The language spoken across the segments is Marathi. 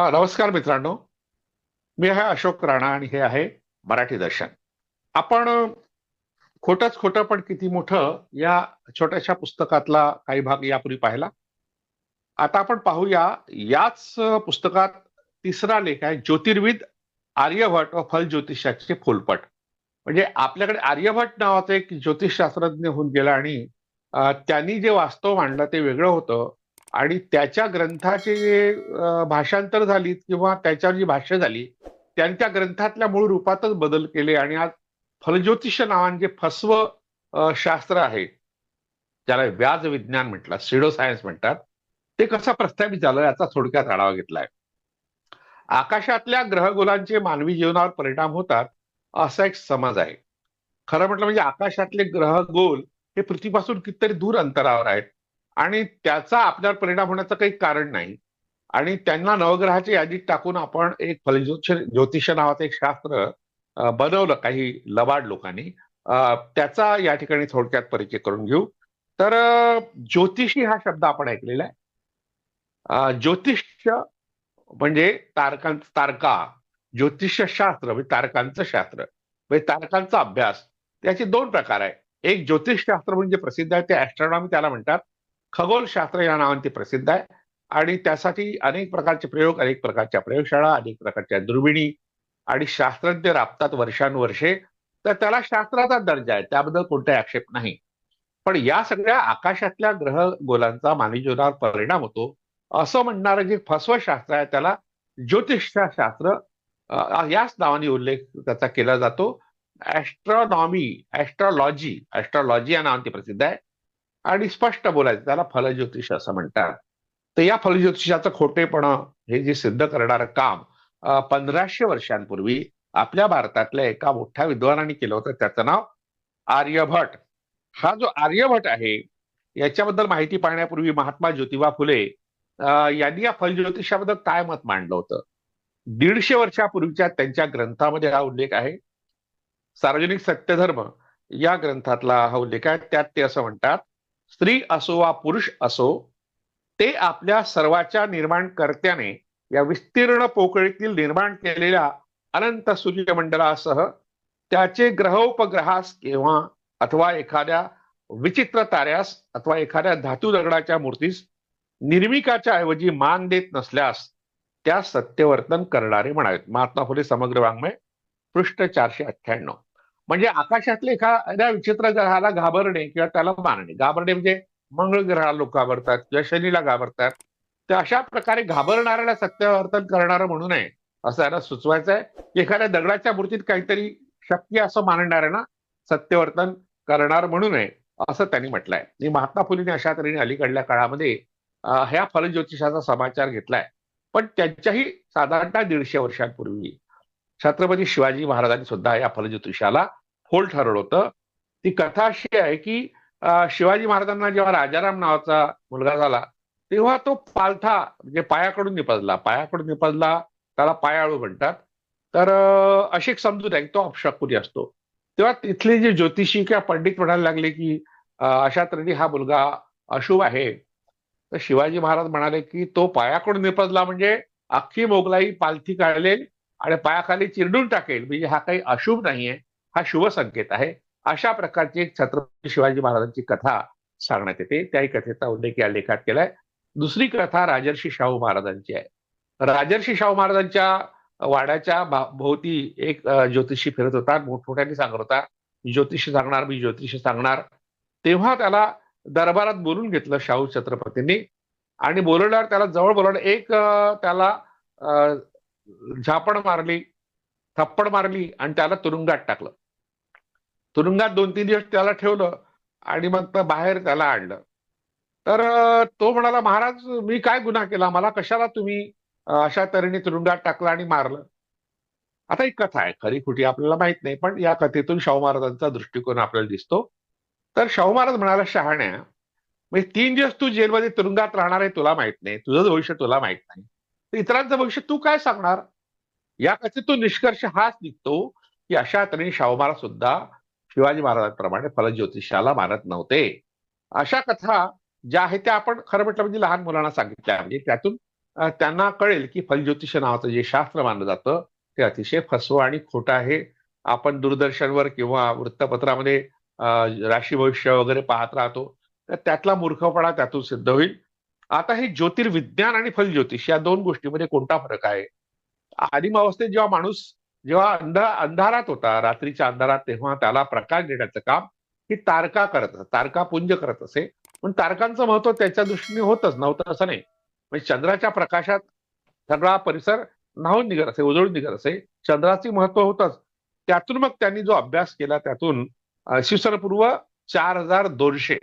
हा नमस्कार मित्रांनो. मी आहे अशोक राणा आणि हे आहे मराठी दर्शन. आपण खोटच खोटं पण किती मोठं या छोट्याशा पुस्तकातला काही भाग यापूर्वी पाहिला. आता आपण पाहूया याच पुस्तकात तिसरा लेख आहे ज्योतिर्विद आर्यभट व फल ज्योतिषाचे फुलपट. म्हणजे आपल्याकडे आर्यभट नावाचा एक ज्योतिषशास्त्रज्ञ होऊन गेला आणि त्यांनी जे वास्तव मांडलं ते वेगळं होतं. आणि त्याच्या ग्रंथाचे जे भाषांतर झाली किंवा त्याच्यावर जी भाष्य झाली त्यांच्या ग्रंथातल्या मूळ रूपातच बदल केले आणि आज फलज्योतिष नावान जे फसव शास्त्र आहे ज्याला व्याज विज्ञान म्हटलं सिडो सायन्स म्हणतात ते कसं प्रस्थापित झालं याचा थोडक्यात आढावा घेतलाय. आकाशातल्या ग्रहगोलांचे मानवी जीवनावर परिणाम होतात असा एक समज आहे. खरं म्हटलं म्हणजे आकाशातले ग्रहगोल हे पृथ्वीपासून कितीतरी दूर अंतरावर आहेत. आणि त्याचा आपल्यावर परिणाम होण्याचं काही कारण नाही. आणि त्यांना नवग्रहाच्या यादीत टाकून आपण एक फलज्योतिष ज्योतिष नावाचं एक शास्त्र बनवलं काही लबाड लोकांनी. त्याचा या ठिकाणी थोडक्यात परिचय करून घेऊ. तर ज्योतिषी हा शब्द आपण ऐकलेला आहे. ज्योतिष म्हणजे तारकां तारका. ज्योतिष शास्त्र म्हणजे तारकांचं शास्त्र. म्हणजे तारकांचा अभ्यास. त्याचे दोन प्रकार आहे. एक ज्योतिषशास्त्र म्हणजे प्रसिद्ध आहे ते ऍस्ट्रॉनॉमी त्याला म्हणतात. खगोलशास्त्र या नावाने ते प्रसिद्ध आहे. आणि त्यासाठी अनेक प्रकारचे प्रयोग अनेक प्रकारच्या प्रयोगशाळा अनेक प्रकारच्या दुर्बिणी आणि शास्त्रज्ञ राबतात वर्षानुवर्षे. तर त्याला शास्त्राचा दर्जा आहे त्याबद्दल कोणताही आक्षेप नाही. पण या सगळ्या आकाशातल्या ग्रह गोलांचा मानवी जीवनावर परिणाम होतो. असं म्हणणारं जे फसव शास्त्र आहे त्याला ज्योतिषशास्त्र याच नावाने उल्लेख त्याचा केला जातो. ऍस्ट्रॉनॉमी ऍस्ट्रॉलॉजी ऍस्ट्रॉलॉजी या नावाने प्रसिद्ध आहे. आणि स्पष्ट बोलायचं त्याला फलज्योतिष असं म्हणतात. तर या फलज्योतिषाचं खोटेपणा हे जे सिद्ध करणारं काम पंधराशे वर्षांपूर्वी आपल्या भारतातल्या एका मोठ्या विद्वानाने केलं होतं. त्याचं नाव आर्यभट. हा जो आर्यभट आहे याच्याबद्दल माहिती पाहण्यापूर्वी महात्मा ज्योतिबा फुले यांनी या फलज्योतिषाबद्दल काय मत मांडलं होतं? दीडशे वर्षापूर्वीच्या त्यांच्या ग्रंथामध्ये हा उल्लेख आहे. सार्वजनिक सत्यधर्म या ग्रंथातला हा उल्लेख आहे. त्यात ते असं म्हणतात स्त्री असो वा पुरुष असो ते आपल्या सर्वाच्या निर्माणकर्त्याने या विस्तीर्ण पोकळीतील निर्माण केलेल्या अनंत सूर्यमंडळासह त्याचे ग्रहोपग्रहास किंवा अथवा एखाद्या विचित्र ताऱ्यास अथवा एखाद्या धातू दगडाच्या मूर्तीस निर्मिकाच्या ऐवजी मान देत नसल्यास त्या सत्यवर्तन करणारे म्हणावेत. महात्मा फुले समग्र वाङ्मय पृष्ठ चारशे अठ्ठ्याण्णव. म्हणजे आकाशातल्या एखाद्या विचित्र ग्रहाला घाबरणे किंवा त्याला मानणे घाबरणे म्हणजे मंगळ ग्रहाला लोक घाबरतात किंवा शनीला घाबरतात. तर अशा प्रकारे घाबरणाऱ्याला सत्यवर्तन करणारं म्हणू नये असं याला सुचवायचं आहे. एखाद्या दगडाच्या मूर्तीत काहीतरी शक्य असं मानणाऱ्यांना सत्यवर्तन करणार म्हणू नये असं त्यांनी म्हटलंय. आणि महात्मा फुलेने अशा तऱ्हेने अलीकडल्या काळामध्ये ह्या फलज्योतिषाचा समाचार घेतलाय. पण त्यांच्याही साधारणतः दीडशे वर्षांपूर्वी छत्रपती शिवाजी महाराजांनी सुद्धा या फलज्योतिषाला होल ठरलं होतं. ती कथा अशी आहे की शिवाजी महाराजांना जेव्हा राजाराम नावाचा मुलगा झाला तेव्हा तो पालथा म्हणजे पायाकडून निपजला. पायाकडून निपजला त्याला पायाळू म्हणतात. तर अशी एक समजूत आहे की तो अपशाकुरी असतो. तेव्हा तिथले जे ज्योतिषी किंवा पंडित म्हणायला लागले की अशा तऱ्हेने हा मुलगा अशुभ आहे. तर शिवाजी महाराज म्हणाले की तो पायाकडून निपजला म्हणजे अख्खी मोगलाई पालथी काढलेल आणि पायाखाली चिरडून टाकेल. म्हणजे हा काही अशुभ नाहीये. हा शुभ संकेत आहे. अशा प्रकारची एक छत्रपती शिवाजी महाराजांची कथा सांगण्यात येते. त्याही कथेचा उल्लेख या लेखात केलाय. दुसरी कथा राजर्षी शाहू महाराजांची आहे. राजर्षी शाहू महाराजांच्या वाड्याच्या भोवती एक ज्योतिषी फिरत होता. मोठमोठ्याने सांगत होता ज्योतिषी सांगणार मी ज्योतिषी सांगणार. तेव्हा त्याला दरबारात बोलून घेतलं शाहू छत्रपतींनी आणि बोलवल्यावर त्याला जवळ बोलवलं. एक त्याला झापण झापड मारली थप्पड मारली आणि त्याला तुरुंगात टाकलं. तुरुंगात दोन तीन दिवस त्याला ठेवलं आणि मग बाहेर त्याला आणलं. तर तो म्हणाला महाराज मी काय गुन्हा केला? मला कशाला तुम्ही अशा तऱ्हेने तुरुंगात टाकलं आणि मारलं? आता एक कथा आहे खरी कुठे आपल्याला माहीत नाही पण या कथेतून शाहू महाराजांचा दृष्टिकोन आपल्याला दिसतो. तर शाहू महाराज म्हणाला शहाण्या म्हणजे तीन दिवस तू जेलमध्ये तुरुंगात राहणार आहे तुला माहीत नाही तुझं भविष्य तुला माहीत नाही. तर इतरांचं भविष्य तू काय सांगणार? या कथेतून निष्कर्ष हाच निघतो की अशा तऱ्हेने शाहू महाराज सुद्धा शिवाजी महाराजांप्रमाणे फलज्योतिषाला मानत नव्हते. अशा कथा ज्या आहेत त्या आपण खरं म्हटलं म्हणजे लहान मुलांना सांगितल्या. म्हणजे त्यातून त्यांना कळेल की फलज्योतिष नावाचं जे शास्त्र मानलं जातं ते अतिशय फसवं आणि खोटं आहे. आपण दूरदर्शनवर किंवा वृत्तपत्रामध्ये राशी भविष्य वगैरे पाहत राहतो. तर त्यातला मूर्खपणा त्यातून सिद्ध होईल. आता हे ज्योतिर्विज्ञान आणि फलज्योतिष या दोन गोष्टीमध्ये कोणता फरक आहे? आदिम अवस्थेत जेव्हा माणूस जेव्हा अंधा अंधारात होता रात्रीच्या अंधारात तेव्हा त्याला प्रकाश देण्याचं काम ही तारका करत असे, तारका पुंज करत असे. पण तारकांचं महत्त्व त्याच्या दृष्टीने होतच नव्हतं असं नाही. म्हणजे चंद्राच्या प्रकाशात सगळा परिसर न्हावून निघत असे उजळून निघत असे. चंद्राचे महत्त्व होतच. त्यातून मग त्यांनी जो अभ्यास केला त्यातून शिवसनपूर्व पूर्व चार हजार दोनशे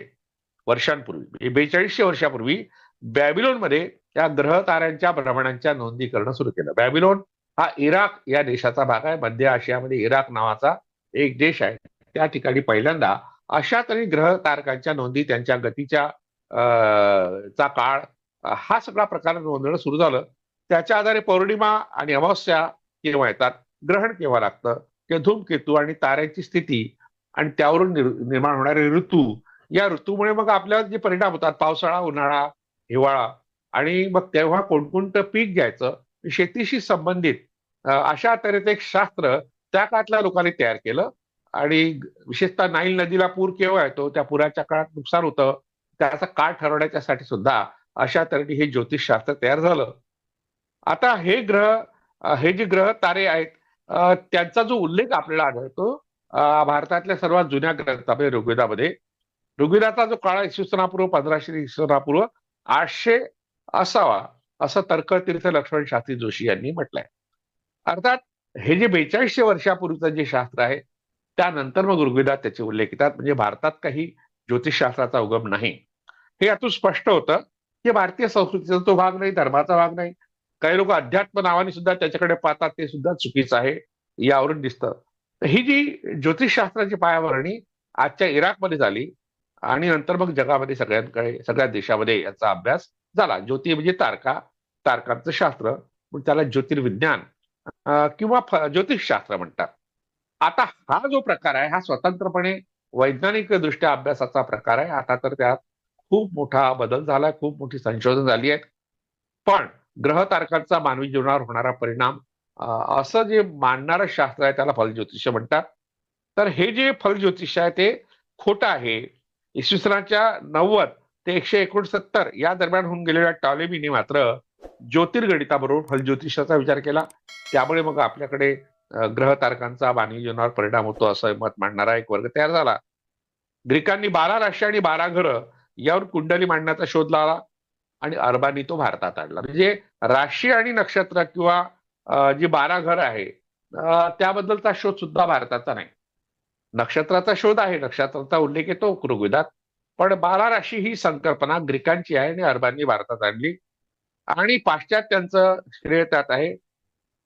वर्षांपूर्वी म्हणजे बेचाळीसशे वर्षापूर्वी बॅबिलोनमध्ये त्या ग्रह ताऱ्यांच्या भ्रमणांच्या नोंदी करणं सुरू केलं. बॅबिलोन हा इराक या देशाचा भाग आहे. मध्य आशियामध्ये इराक नावाचा एक देश आहे. त्या ठिकाणी पहिल्यांदा अशा तरी ग्रह तारकांच्या नोंदी त्यांच्या गतीच्या चा काळ हा सगळा प्रकार नोंदणं सुरू झालं. त्याच्या आधारे पौर्णिमा आणि अमावस्या केव्हा येतात? ग्रहण केव्हा लागतं? किंवा धूमकेतू आणि ताऱ्यांची स्थिती आणि त्यावरून निर्माण होणारे ऋतू या ऋतूमुळे मग आपल्यावर जे परिणाम होतात पावसाळा उन्हाळा हिवाळा आणि मग तेव्हा कोणकोणतं पीक घ्यायचं? शेतीशी संबंधित अशा तऱ्हेचं एक शास्त्र त्या काळातल्या लोकांनी तयार केलं. आणि विशेषतः नाईल नदीला पूर केव्हा येतो? त्या पुराच्या काळात नुकसान होतं. त्याचा काळ ठरवण्याच्यासाठी सुद्धा अशा तऱ्हेने हे ज्योतिषशास्त्र तयार झालं. आता हे ग्रह हे जे ग्रह तारे आहेत त्यांचा जो उल्लेख आपल्याला आढळतो भारतातल्या सर्वात जुन्या ग्रंथामध्ये ऋग्वेदामध्ये. ऋग्वेदाचा जो काळ आहे, इसवी सनापूर्व पंधराशे इसवी सनापूर्व आठशे असावा असं तर्कतीर्थ लक्ष्मण शास्त्री जोशी यांनी म्हटलंय. अर्थात हे जे बेचाळीसशे वर्षापूर्वीचं जे शास्त्र आहे त्यानंतर मग ऋग्वेदात त्याचे उल्लेख येतात. म्हणजे भारतात काही ज्योतिषशास्त्राचा उगम नाही. हे यातून स्पष्ट होतं की भारतीय संस्कृतीचा तो भाग नाही धर्माचा भाग नाही. काही लोक अध्यात्म नावाने सुद्धा त्याच्याकडे पाहतात ते सुद्धा चुकीचं आहे यावरून दिसतं. ही जी ज्योतिषशास्त्राची पायाभरणी आजच्या इराकमध्ये झाली आणि नंतर मग जगामध्ये सगळ्यांकडे सगळ्या देशामध्ये याचा अभ्यास झाला. ज्योती म्हणजे तारका तारकांचं शास्त्र त्याला ज्योतिर्विज्ञान किंवा ज्योतिषशास्त्र म्हणतात. आता हा जो प्रकार आहे हा स्वतंत्रपणे वैज्ञानिक दृष्ट्या अभ्यासाचा प्रकार आहे. आता तर त्यात खूप मोठा बदल झालाय खूप मोठी संशोधन झाली आहेत पण ग्रह तारकांचा मानवी जीवनावर होणारा परिणाम असं जे मानणारं शास्त्र आहे त्याला फलज्योतिष म्हणतात. तर हे जे फलज्योतिष आहे ते खोटं आहे. इसवी सनाच्या नव्वद ते एकशे एकोणसत्तर या दरम्यान होऊन गेलेल्या टॉलेमीने मात्र ज्योतिर्गणिताबरोबर फलज्योतिषाचा विचार केला. त्यामुळे मग आपल्याकडे ग्रह तारकांचा मानवी जीवनावर परिणाम होतो असं मत मांडणारा एक वर्ग तयार झाला. ग्रीकांनी बारा राशी आणि बारा ग्रह यावर कुंडली मांडण्याचा शोध लावला आणि अरबांनी तो भारतात आणला. म्हणजे राशी आणि नक्षत्र किंवा जी बारा घर आहे त्याबद्दलचा शोध सुद्धा भारताचा नाही. नक्षत्राचा शोध आहे. नक्षत्राचा उल्लेख येतो ऋग्वेदात. पण बारा राशी ही संकल्पना ग्रीकांची आहे आणि अरबांनी भारतात आणली. आणि पाश्चात्यांचं श्रेय त्यात आहे.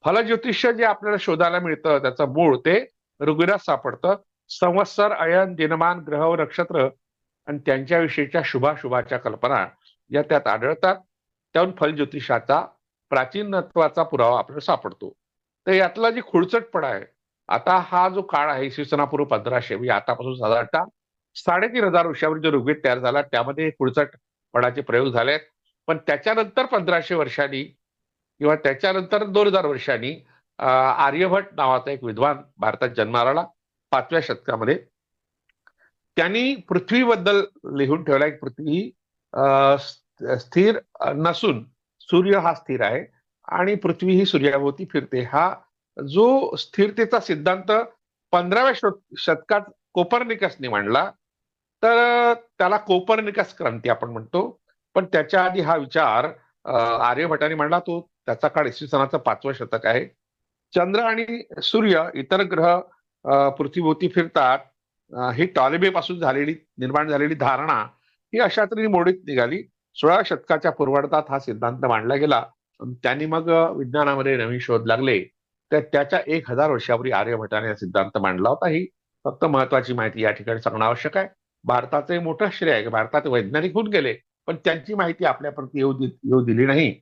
फलज्योतिष्य जे आपल्याला शोधायला मिळतं त्याचं मूळ ते ऋग्वेदात सापडतं. संवत्सर अयन दिनमान ग्रह व नक्षत्र आणि त्यांच्याविषयीच्या शुभाशुभाच्या कल्पना या त्यात आढळतात. त्याहून फलज्योतिषाचा प्राचीनत्वाचा पुरावा आपल्याला सापडतो. तर यातला जी खुळचटपणा आहे आता हा जो काळ आहे इसवी सनापूर्व पंधराशे म्हणजे आतापासून साधारणतः साडेतीन हजार वर्षावर जो ऋग्वेद तयार झाला त्यामध्ये खुळचटपणाचे प्रयोग झाले आहेत पण त्याच्यानंतर पंधराशे वर्षांनी किंवा त्याच्यानंतर दोन हजार वर्षांनी आर्यभट नावाचा एक विद्वान भारतात जन्माला आला पाचव्या शतकामध्ये. त्यांनी पृथ्वीबद्दल लिहून ठेवला एक पृथ्वी अं, स्थिर नसून सूर्य हा स्थिर आहे आणि पृथ्वी ही सूर्याभोवती फिरते. हा जो स्थिरतेचा सिद्धांत पंधराव्या शत- शतकात कोपर्निकसने मांडला तर त्याला कोपर्निकस क्रांती आपण म्हणतो. पण त्याच्या आधी हा विचार आर्यभटाने मांडला तो. त्याचा काळ इसवी सनाचं पाचवं शतक आहे. चंद्र आणि सूर्य इतर ग्रह पृथ्वीभोवती फिरतात. ही ही टॉलेबेपासून झालेली निर्माण झालेली धारणा ही अशा तरी मोडीत निघाली. सोळा शतकाच्या पूर्वार्धात हा सिद्धांत मांडला गेला. त्यांनी मग विज्ञानामध्ये नवीन शोध लागले. तर त्याच्या एक हजार वर्षापूर्वी आर्यभटाने हा सिद्धांत मांडला होता. ही फक्त महत्वाची माहिती या ठिकाणी सांगणं आवश्यक आहे. भारताचं मोठं श्रेय आहे. की भारतात वैज्ञानिक होऊन गेले. पण त्यांची माहिती आपल्यापर्यंत येऊ येऊ दिली नाही.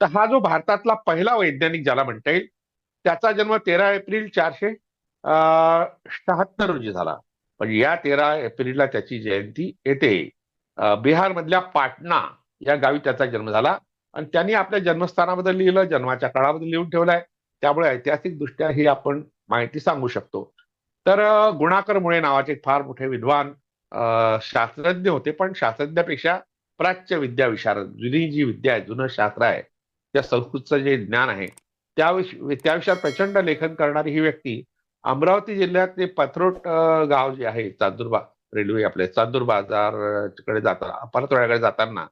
तर हा जो भारतातला पहिला वैज्ञानिक ज्याला म्हणता येईल त्याचा जन्म तेरा एप्रिल चारशे शहात्तर रोजी झाला. पण या तेरा एप्रिलला त्याची जयंती येते. बिहारमधल्या पाटणा या गावी त्याचा जन्म झाला. आणि त्यांनी आपल्या जन्मस्थानाबद्दल लिहिलं जन्माच्या काळाबद्दल लिहून ठेवलाय. त्यामुळे ऐतिहासिक दृष्ट्या ही आपण माहिती सांगू शकतो. तर गुणाकर मुळे नावाचे फार मोठे विद्वान शास्त्रज्ञ होते. पण शास्त्रज्ञापेक्षा प्राच्य विद्या विशारद जुनी जी विद्या आहे जुनं शास्त्र आहे त्या संस्कृतचं जे ज्ञान आहे त्याविषयी त्या विषयात प्रचंड लेखन करणारी ही व्यक्ती अमरावती जिल्ह्यातले पथरोट गाव जे आहे चांदुरबा रेल्वे आपले चांदूर बाजारकडे जाताना परतवाड्याकडे जाताना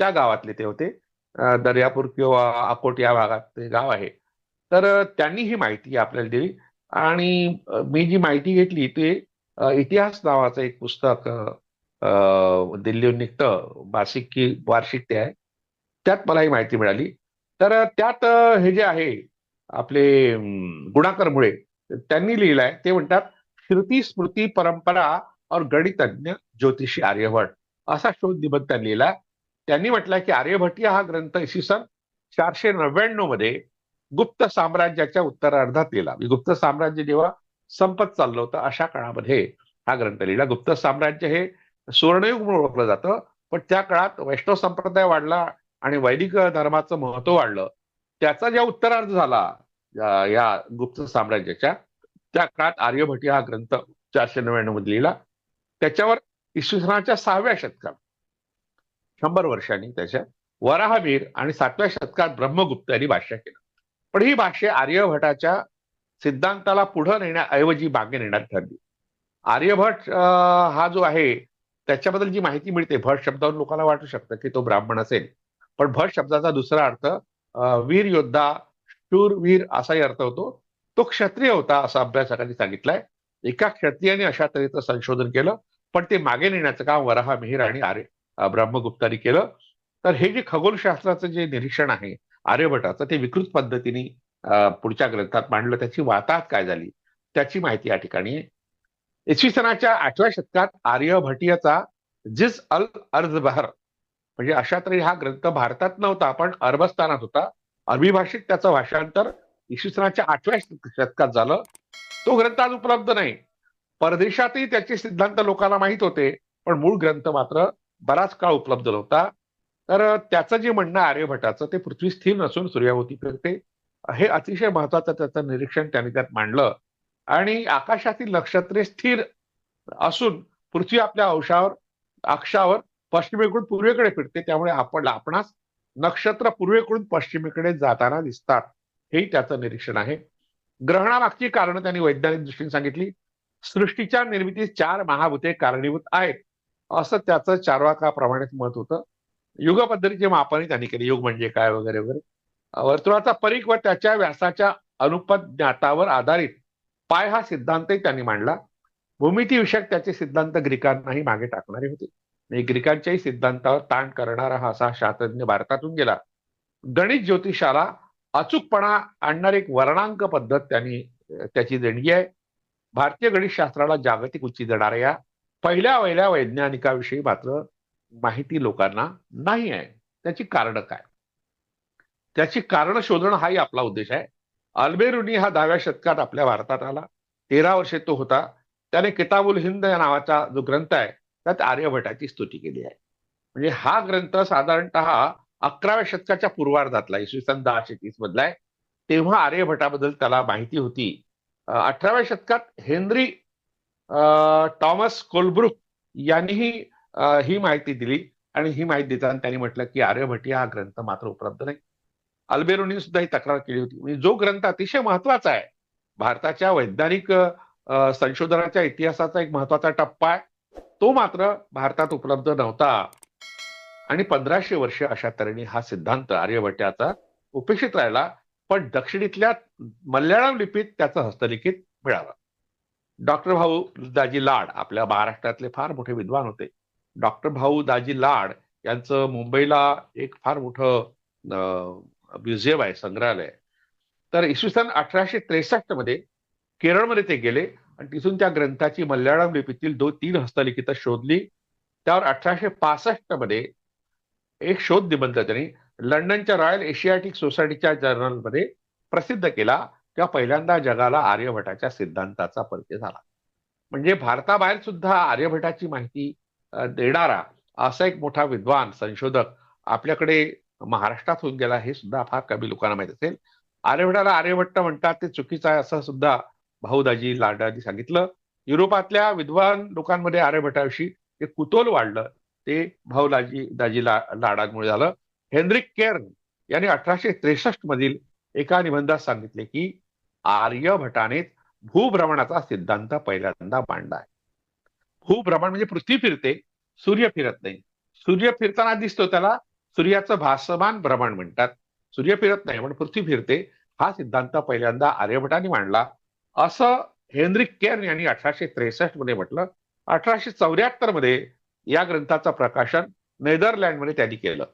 त्या गावातले ते होते. दर्यापूर किंवा अकोट या भागात ते गाव आहे. तर त्यांनी ही माहिती आपल्याला दिली आणि मी जी माहिती घेतली ते इतिहास नावाचं एक पुस्तक दिल्लीहून निघतं मासिक की वार्षिक ते आहे. त्यात मला ही माहिती मिळाली. तर त्यात हे जे आहे आपले गुणाकर मुळे त्यांनी लिहिलंय ते म्हणतात श्रुती स्मृती परंपरा और गणितज्ञ ज्योतिषी आर्यभट असा शोध निबंध त्यांनी लिहिला. त्यांनी म्हटलंय की आर्यभट्टी हा ग्रंथ इसवी सन चारशे नव्याण्णवमध्ये गुप्त साम्राज्याच्या उत्तरार्धात लिहिला म्हणजे गुप्त साम्राज्य जेव्हा संपत चाललं होतं अशा काळामध्ये हा ग्रंथ लिहिला. गुप्त साम्राज्य हे सुवर्णयुग म्हणून ओळखलं जातं. पण त्या काळात वैष्णव संप्रदाय वाढला आणि वैदिक धर्माचं महत्त्व वाढलं. त्याचा ज्या उत्तरार्ध झाला या गुप्त साम्राज्याच्या त्या काळात आर्यभटी हा ग्रंथ चारशे नव्याण्णवमध्ये लिहिला. त्याच्यावर इसवी सनाच्या सहाव्या शतकात शंभर वर्षांनी त्याच्या वराहवीर आणि सातव्या शतकात ब्रह्मगुप्त यांनी भाष्य केलं. पण ही भाष्य आर्यभटाच्या सिद्धांताला पुढे नेण्याऐवजी मागे नेण्यात ठरली. आर्यभट हा जो आहे त्याच्याबद्दल जी माहिती मिळते भट शब्दावर लोकांना वाटू शकतं की तो ब्राह्मण असेल. पण भट शब्दाचा दुसरा अर्थ वीर योद्धा शूरवीर असाही अर्थ होतो. तो क्षत्रिय होता असा अभ्यासकांनी सांगितलंय. एका क्षत्रियाने अशा तऱ्हेचं संशोधन केलं पण ते मागे नेण्याचं काम वराहा मिहिर आणि आर्य ब्रह्मगुप्तानी केलं. तर हे जे खगोलशास्त्राचं जे निरीक्षण आहे आर्यभटाचं ते विकृत पद्धतीने पुढच्या ग्रंथात मांडलं. त्याची वाताहत काय झाली? त्याची माहिती या ठिकाणी इसवी सनाच्या आठव्या शतकात आर्यभटीयाचा जिस अल अर्ज बहर म्हणजे अशा तरी हा ग्रंथ भारतात नव्हता पण अरबस्थानात होता. अरबी भाषेत त्याचं भाषांतर इसवी सनाच्या आठव्या शतकात झालं. तो ग्रंथ आज उपलब्ध नाही. परदेशातही त्याचे सिद्धांत लोकांना माहीत होते पण मूळ ग्रंथ मात्र बराच काळ उपलब्ध नव्हता. तर त्याचं जे म्हणणं आर्यभटाचं ते पृथ्वी स्थिर नसून सूर्यावती फिरते. हे अतिशय महत्वाचं त्याचं निरीक्षण त्यांनी त्यात मांडलं. आणि आकाशातील नक्षत्रे स्थिर असून पृथ्वी आपल्या अंशावर अक्षावर पश्चिमेकडून पूर्वेकडे फिरते. त्यामुळे आपण आपणास नक्षत्र पूर्वेकडून पश्चिमेकडे जाताना दिसतात. हे त्याचं निरीक्षण आहे. ग्रहणामागची कारण त्यांनी वैज्ञानिक दृष्टीने सांगितली. सृष्टीच्या निर्मितीत चार महाभूते कारणीभूत आहेत. असं त्याचं चारवाकाप्रमाणेच मत होतं. युग पद्धतीचे मापनही त्यांनी केले. युग म्हणजे काय वगैरे वगैरे. वर्तुळाचा परीख व त्याच्या व्यासाच्या अनुपद ज्ञातावर आधारित पाय हा सिद्धांतही त्यांनी मांडला. भूमितीविषयक त्याचे सिद्धांत ग्रीकांनाही मागे टाकणारे होते. ग्रीकांच्याही सिद्धांतावर ताण करणारा हा असा शास्त्रज्ञ भारतातून गेला. गणित ज्योतिषाला अचूकपणा आणणारी एक वर्णांक पद्धत त्यांनी त्याची देणगी आहे. भारतीय गणितशास्त्राला जागतिक उच्ची देणाऱ्या या पहिल्या वहिल्या वैज्ञानिकाविषयी मात्र माहिती लोकांना नाही आहे. त्याची कारण काय? त्याची कारण शोधणं हाही आपला उद्देश आहे. अल्बेरुनी हा दहाव्या शतकात आपल्या भारतात आला. तेरा वर्षे तो होता. त्याने किताबुल हिंद या नावाचा जो ग्रंथ आहे त्यात आर्यभटाची स्तुती केली आहे. म्हणजे हा ग्रंथ साधारणत अकराव्या शतकाच्या पूर्वार्धातला इसवी सन दहाशे तीस मधला आहे. तेव्हा आर्यभटाबद्दल त्याला माहिती होती. अठराव्या शतकात हेनरी टॉमस कोलब्रुक यांनीही ही माहिती दिली. आणि ही माहिती देताना त्यांनी म्हटलं की आर्यभटी हा ग्रंथ मात्र उपलब्ध नाही. अल्बेरोनी सुद्धा ही तक्रार केली होती. म्हणजे जो ग्रंथ अतिशय महत्त्वाचा आहे भारताच्या वैज्ञानिक संशोधनाच्या इतिहासाचा एक महत्त्वाचा टप्पा आहे. तो मात्र भारतात उपलब्ध नव्हता. आणि पंधराशे वर्ष अशा तऱ्हेने हा सिद्धांत आर्यभट्टाचा उपेक्षित राहिला पण दक्षिणेतल्या मल्याळम लिपीत त्याचं हस्तलिखित मिळालं. डॉक्टर भाऊ दाजी लाड आपल्या महाराष्ट्रातले फार मोठे विद्वान होते. डॉक्टर भाऊ दाजी लाड यांचं मुंबईला एक फार मोठं म्युझियम आहे संग्रहालय तर इसवी सन अठराशे त्रेसष्टमध्ये केरळमध्ये ते गेले आणि तिथून त्या ग्रंथाची मल्याळम लिपीतील दोन तीन हस्तलिखित शोधली. त्यावर अठराशे पासष्टमध्ये एक शोध निबंध त्यांनी लंडनच्या रॉयल एशियाटिक सोसायटीच्या जर्नलमध्ये प्रसिद्ध केला तेव्हा पहिल्यांदा जगाला आर्यभटाच्या सिद्धांताचा परिचय झाला. म्हणजे भारताबाहेर सुद्धा आर्यभटाची माहिती देणारा असा एक मोठा विद्वान संशोधक आपल्याकडे महाराष्ट्रात होऊन गेला हे सुद्धा फार कमी लोकांना माहीत असेल. आर्यभटाला आर्यभट्ट म्हणतात ते चुकीचं आहे असं सुद्धा भाऊदाजी लाडांनी सांगितलं. युरोपातल्या विद्वान लोकांमध्ये आर्यभटाविषयी ते कुतोल वाढलं ते भाऊदाजी दाजी ला लाडांमुळे झालं. हेनरिक केर्न यांनी अठराशे त्रेसष्ट मधील एका निबंधात सांगितले की आर्यभटानेच भूभ्रमणाचा सिद्धांत पहिल्यांदा मांडला आहे. भूभ्रमण म्हणजे पृथ्वी फिरते सूर्य फिरत नाही. सूर्य फिरताना दिसतो त्याला सूर्याचं भासमान भ्रमण म्हणतात. सूर्य फिरत नाही पण पृथ्वी फिरते. हा सिद्धांत पहिल्यांदा आर्यभटाने मांडला. असं हेनरिक केर्न यांनी अठराशे त्रेसष्टमध्ये म्हटलं. अठराशे चौऱ्याहत्तरमध्ये या ग्रंथाचं प्रकाशन नेदरलँडमध्ये त्यांनी केलं.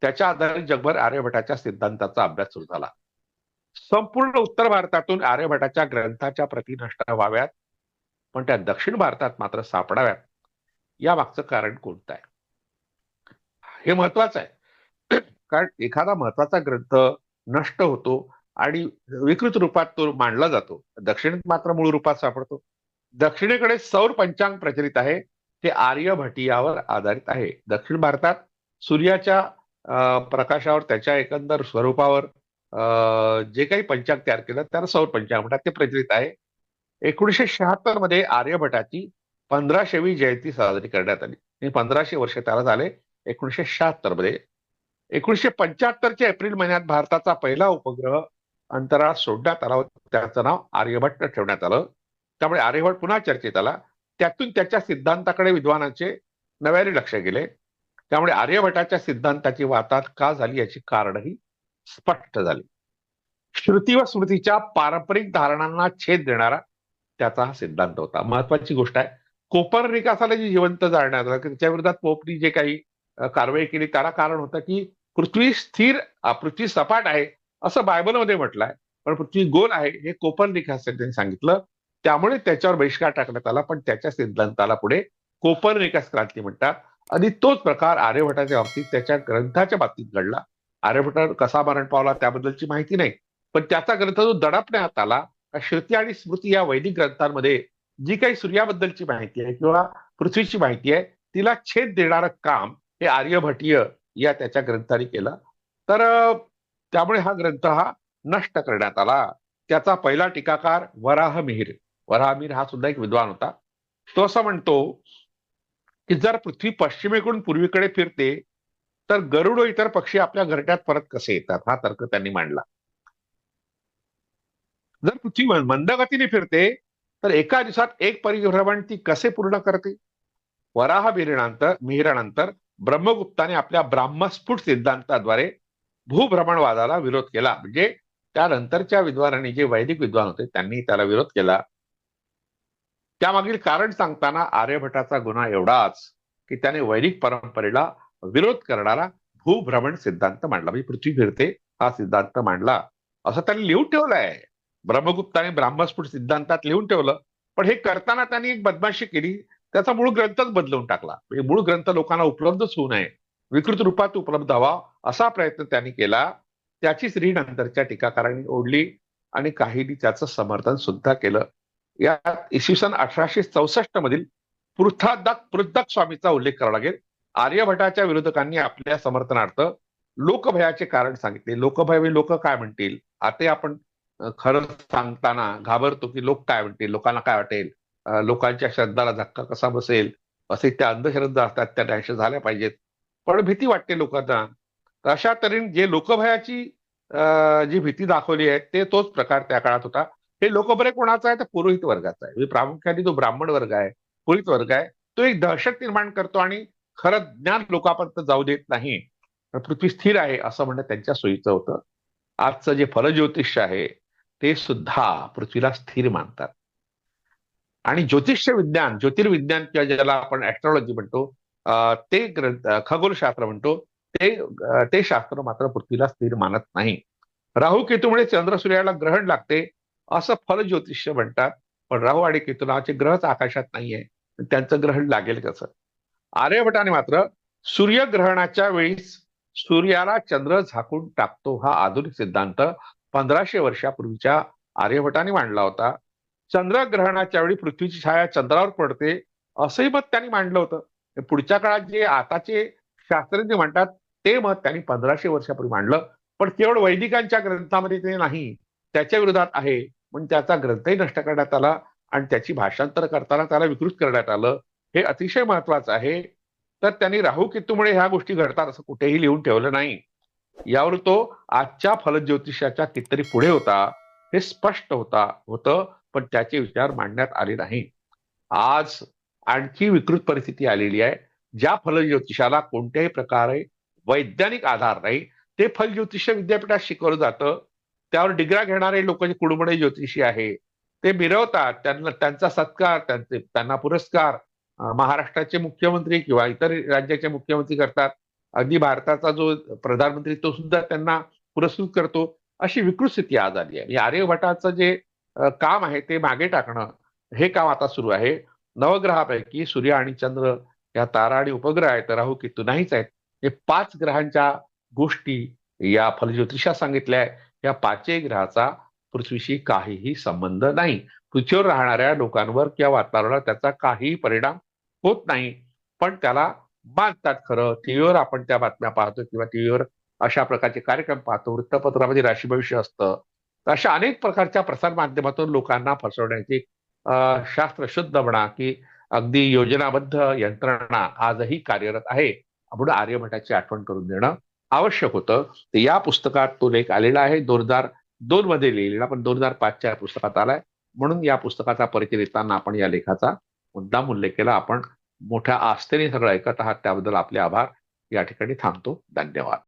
त्याच्या आधारे जगभर आर्यभटाच्या सिद्धांताचा अभ्यास सुरू झाला. संपूर्ण उत्तर भारतातून आर्यभटाच्या ग्रंथाच्या प्रती नष्ट व्हाव्यात पण त्या दक्षिण भारतात मात्र सापडाव्यात. या मागचं कारण कोणतं आहे? हे महत्वाचं आहे. कारण एखादा महत्त्वाचा ग्रंथ नष्ट होतो आणि विकृत रूपात तो मांडला जातो. दक्षिणेत मात्र मूळ रूपात सापडतो. दक्षिणेकडे सौर पंचांग प्रचलित आहे. ते आर्यभटीयावर आधारित आहे. दक्षिण भारतात सूर्याच्या प्रकाशावर त्याच्या एकंदर स्वरूपावर जे काही पंचांग तयार केलं त्याला सौर पंचांग म्हणतात. ते प्रचलित आहे. एकोणीशे शहात्तरमध्ये आर्यभटाची पंधराशेवी जयंती साजरी करण्यात आली. पंधराशे वर्ष त्याला झाले. एकोणीशे शहात्तरमध्ये एकोणीशे पंच्याहत्तरच्या एप्रिल महिन्यात भारताचा पहिला उपग्रह अंतराळ सोडण्यात आला त्याचं नाव आर्यभट्ट ठेवण्यात आलं. त्यामुळे आर्यभट्ट पुन्हा चर्चेत आला. त्यातून त्याच्या सिद्धांताकडे विद्वानांचे नव्याने लक्ष गेले. त्यामुळे आर्यभटाच्या सिद्धांताची वातात का झाली याची कारणही स्पष्ट झाली. श्रुती व स्मृतीच्या पारंपरिक धारणांना छेद देणारा त्याचा हा सिद्धांत होता. महत्वाची गोष्ट आहे कोपर निकासाला जे जिवंत जाळण्यात आलं त्याच्या विरोधात पोपनी जे काही कारवाई केली त्याला कारण होतं की पृथ्वी स्थिर पृथ्वी सपाट आहे असं बायबलमध्ये म्हटलंय. पण पृथ्वी गोल आहे हे कोपर निकास त्यांनी सांगितलं. त्यामुळे त्याच्यावर बहिष्कार टाकण्यात आला पण त्याच्या सिद्धांताला पुढे कोपर निकास क्रांती म्हणतात. आणि तोच प्रकार आर्यभटाच्या बाबतीत त्याच्या ग्रंथाच्या बाबतीत घडला. आर्यभट कसा मरण पावला त्याबद्दलची माहिती नाही. पण त्याचा ग्रंथ जो दडपण्यात आला श्रुती आणि स्मृती या वैदिक ग्रंथांमध्ये जी काही सूर्याबद्दलची माहिती आहे किंवा पृथ्वीची माहिती आहे तिला छेद देणारं काम हे आर्यभटीय या त्याच्या ग्रंथाने केला. तर त्यामुळे हा ग्रंथ हा नष्ट करण्यात आला. त्याचा पहिला टीकाकार वराह मिहीर वराह मिहीर हा सुद्धा एक विद्वान होता. तो असं म्हणतो की जर पृथ्वी पश्चिमेकडून पूर्वीकडे फिरते तर गरुड इतर पक्षी आपल्या घरट्यात परत कसे येतात? हा तर्क त्यांनी मांडला. जर पृथ्वी मंदगतीने फिरते तर एका दिवसात एक परिभ्रमण ती कसे पूर्ण करते? वराह मिहिरानंतर मिहिरानंतर ब्रह्मगुप्ताने आपल्या ब्राह्मस्फुट सिद्धांताद्वारे भूभ्रमणवादाला विरोध केला. म्हणजे त्यानंतरच्या विद्वानांनी जे वैदिक विद्वान होते त्यांनी त्याला विरोध केला. त्यामागील कारण सांगताना आर्यभटाचा गुन्हा एवढाच की त्याने वैदिक परंपरेला विरोध करणारा भूभ्रमण सिद्धांत मांडला. म्हणजे पृथ्वी फिरते हा सिद्धांत मांडला. असं त्यांनी लिहून ठेवलंय. ब्रह्मगुप्ताने ब्राह्मस्फुट सिद्धांतात लिहून ठेवलं. पण हे करताना त्यांनी एक बदमाशी केली. त्याचा मूळ ग्रंथच बदलवून टाकला. म्हणजे मूळ ग्रंथ लोकांना उपलब्धच होऊ नये. विकृत रूपात उपलब्ध व्हावा असा प्रयत्न त्यांनी केला. त्याचीच री नंतरच्या टीकाकारांनी ओढली आणि काहींनी त्याचं समर्थन सुद्धा केलं. यात इसवी सन अठराशे चौसष्ट मधील पृथादक पृथक स्वामीचा उल्लेख करावा लागेल. आर्यभटाच्या विरोधकांनी आपल्या समर्थनार्थ लोकभयाचे कारण सांगितले. लोकभय लोक काय म्हणतील? आता आपण खरं सांगताना घाबरतो की लोक काय म्हणतील? लोकांना काय वाटेल? लोकांच्या श्रद्धाला धक्का कसा बसेल? असे त्या अंधश्रद्धा असतात त्या डॅश झाल्या पाहिजेत. पण भीती वाटते लोकांना. अशा तऱ्हेने जे लोकभयाची जी भीती दाखवली आहे ते तोच प्रकार त्या काळात होता. हे लोकभय कोणाचा आहे? तर पुरोहित वर्गाचा आहे. म्हणजे प्रामुख्याने जो ब्राह्मण वर्ग आहे पुरोहित वर्ग आहे तो एक दहशत निर्माण करतो आणि खरं ज्ञान लोकांपर्यंत जाऊ देत नाही. पृथ्वी स्थिर आहे असं म्हणणं त्यांच्या सोयीचं होतं. आजचं जे फलज्योतिष आहे ते सुद्धा पृथ्वीला स्थिर मानतात. आणि ज्योतिष्य विज्ञान ज्योतिर्विज्ञान किंवा ज्याला आपण ऍस्ट्रॉलॉजी म्हणतो ते ग्रंथ खगोलशास्त्र म्हणतो ते ते शास्त्र मात्र पृथ्वीला स्थिर मानत नाही. राहू केतूमुळे चंद्र सूर्याला ग्रहण लागते असं फल ज्योतिष्य म्हणतात. पण राहू आणि केतू नावाचे ग्रहच आकाशात नाहीये त्यांचं ग्रहण लागेल कसं? आर्यभटाने मात्र सूर्यग्रहणाच्या वेळी सूर्याला चंद्र झाकून टाकतो हा आधुनिक सिद्धांत पंधराशे वर्षापूर्वीच्या आर्यभटाने मांडला होता. चंद्रग्रहणाच्या वेळी पृथ्वीची छाया चंद्रावर पडते असंही मत त्यांनी मांडलं होतं. पुढच्या काळात जे आताचे शास्त्रज्ञ म्हणतात ते मत त्यांनी पंधराशे वर्षापूर्वी मांडलं. पण केवळ वैदिकांच्या ग्रंथामध्ये ते नाही त्याच्या विरोधात आहे. म्हणून त्याचा ग्रंथही नष्ट करण्यात आला आणि त्याची भाषांतर करताना त्याला विकृत करण्यात आलं. हे अतिशय महत्वाचं आहे. तर त्यांनी राहू केतूमुळे ह्या गोष्टी घडतात असं कुठेही लिहून ठेवलं नाही. यावर तो आजच्या फलज्योतिषाच्या कितीतरी पुढे होता. हे स्पष्ट होता होतं. पण त्याचे विचार मांडण्यात आले नाही. आज आणखी विकृत परिस्थिती आलेली आहे. ज्या फलज्योतिषाला कोणत्याही प्रकारे वैज्ञानिक आधार नाही ते फलज्योतिष विद्यापीठात शिकवलं जातं. त्यावर डिग्रा घेणारे लोक जे कुडबडे ज्योतिषी आहे ते मिरवतात. त्यांना त्यांचा सत्कार त्यांचे त्यांना पुरस्कार महाराष्ट्राचे मुख्यमंत्री किंवा इतर राज्याचे मुख्यमंत्री करतात. अगदी भारताचा जो प्रधानमंत्री तो सुद्धा त्यांना पुरस्कृत करतो. अशी विकृत स्थिती आज आली आहे. आर्यभटाचं जे काम आहे ते मागे टाकणं हे काम आता सुरू आहे. नवग्रहापैकी सूर्य आणि चंद्र या तारा आणि उपग्रह आहेत राहू केतू नाहीच आहेत. हे पाच ग्रहांच्या गोष्टी या फलज्योतिषात सांगितल्या आहे. या पाचही ग्रहाचा पृथ्वीशी काहीही संबंध नाही. पृथ्वीवर राहणाऱ्या लोकांवर किंवा वातावरणावर त्याचा काहीही परिणाम होत नाही. पण त्याला मानतात खरं. टीव्हीवर आपण त्या बातम्या पाहतो किंवा टीव्हीवर अशा प्रकारचे कार्यक्रम पाहतो. वृत्तपत्रामध्ये राशी भविष्य असतं. अशा अनेक प्रकारच्या प्रसारमाध्यमातून लोकांना फसवण्याची शास्त्र शुद्ध म्हणा की अगदी योजनाबद्ध यंत्रणा आजही कार्यरत आहे. म्हणून आर्यभटाची आठवण करून देणं आवश्यक होतं. तर या पुस्तकात तो लेख आलेला आहे. दोन हजार दोन मध्ये लिहिलेला पण दोन हजार पाचच्या पुस्तकात आलाय. म्हणून या पुस्तकाचा परिचय देताना आपण या लेखाचा मुद्दाम उल्लेख केला. आपण मोठ्या आस्थेने सगळं ऐकत आहात. त्याबद्दल आपले आभार. या ठिकाणी थांबतो. धन्यवाद.